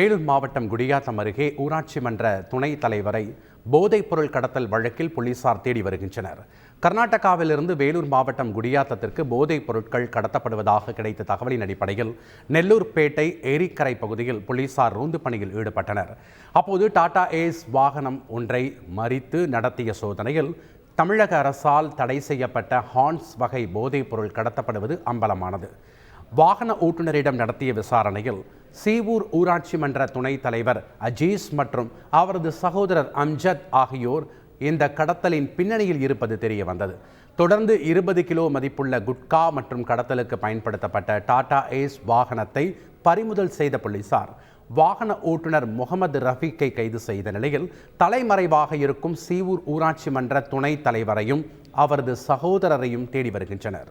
வேலூர் மாவட்டம் குடியாத்தம் அருகே ஊராட்சி மன்ற துணைத் தலைவரை போதைப் பொருள் கடத்தல் வழக்கில் போலீசார் தேடி வருகின்றனர். கர்நாடகாவிலிருந்து வேலூர் மாவட்டம் குடியாத்தத்திற்கு போதைப் பொருட்கள் கடத்தப்படுவதாக கிடைத்த தகவலின் அடிப்படையில் நெல்லூர்பேட்டை ஏரிக்கரை பகுதியில் போலீசார் ரோந்து பணியில் ஈடுபட்டனர். அப்போது டாடா ஏஸ் வாகனம் ஒன்றை மறித்து நடத்திய சோதனையில் தமிழக அரசால் தடை செய்யப்பட்ட ஹான்ஸ் வகை போதைப் பொருள் கடத்தப்படுவது அம்பலமானது. வாகன ஓட்டுநரிடம் நடத்திய விசாரணையில் சீவூர் ஊராட்சி மன்ற துணைத் தலைவர் அஜீஸ் மற்றும் அவரது சகோதரர் அம்ஜத் ஆகியோர் இந்த கடத்தலின் பின்னணியில் இருப்பது தெரிய வந்தது தொடர்ந்து இருபது கிலோ மதிப்புள்ள குட்கா மற்றும் கடத்தலுக்கு பயன்படுத்தப்பட்ட டாடா ஏஸ் வாகனத்தை பறிமுதல் செய்த போலீசார் வாகன ஓட்டுநர் முகமது ரஃபீக்கை கைது செய்த நிலையில் தலைமறைவாக இருக்கும் சீவூர் ஊராட்சி மன்ற துணைத் தலைவரையும் அவரது சகோதரரையும் தேடி வருகின்றனர்.